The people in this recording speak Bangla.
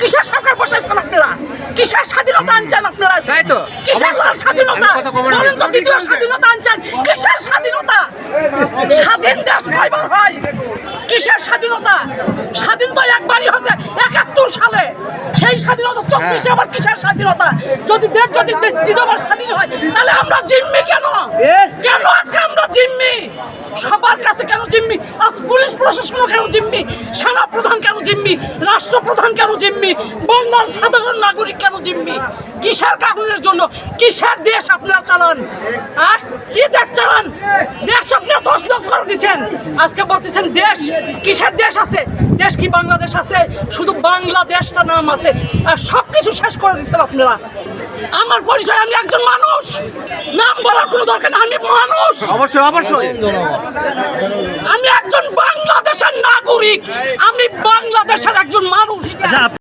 কিসের সরকার বসাইছেন আপনারা? কিসের স্বাধীনতা আনছেন আপনারা? তাই তো। কিসের স্বাধীনতা? আমি কথা কমানো বলেন তো দ্বিতীয় স্বাধীনতা আনছেন। কিসের স্বাধীনতা? স্বাধীন দেশ কয়বার হয়? কিসের স্বাধীনতা? স্বাধীন তো একবারই হচ্ছে একাত্তর সালে। সেই স্বাধীনতা চব্বিশে আবার কিসের স্বাধীনতা? যদি দেশ যদি দ্বিতীয়বার স্বাধীন হয় তাহলে আমরা জিম্মি কেন? কেন আজকে আমরা জিম্মি সবার কাছে কেন জিম্মি প্রশাসনও কেন জিম্মি? সেনা প্রধান কেন জিম্মি? রাষ্ট্রপ্রধান কেন জিম্মি? বাংলার সাধারণ নাগরিক কেন জিম্মি? কিসের কারণের জন্য? কিসের দেশ আপনারা চালান? হ্যাঁ? কি দেশ চালান? দেশ আপনারা দশ দশ করে দিচ্ছেন। আজকে বলতেছেন দেশ। কিসের দেশ আছে? দেশ কি বাংলাদেশ আছে? শুধু বাংলাদেশটা নাম আছে। আর সব কিছু শেষ করে দিচ্ছেন আপনারা। আমার পরিচয়, আমি একজন মানুষ। নাম বলার কোনো দরকার নেই, আমি মানুষ। অবশ্যই অবশ্যই। নাগরিক আমি বাংলাদেশের একজন মানুষ।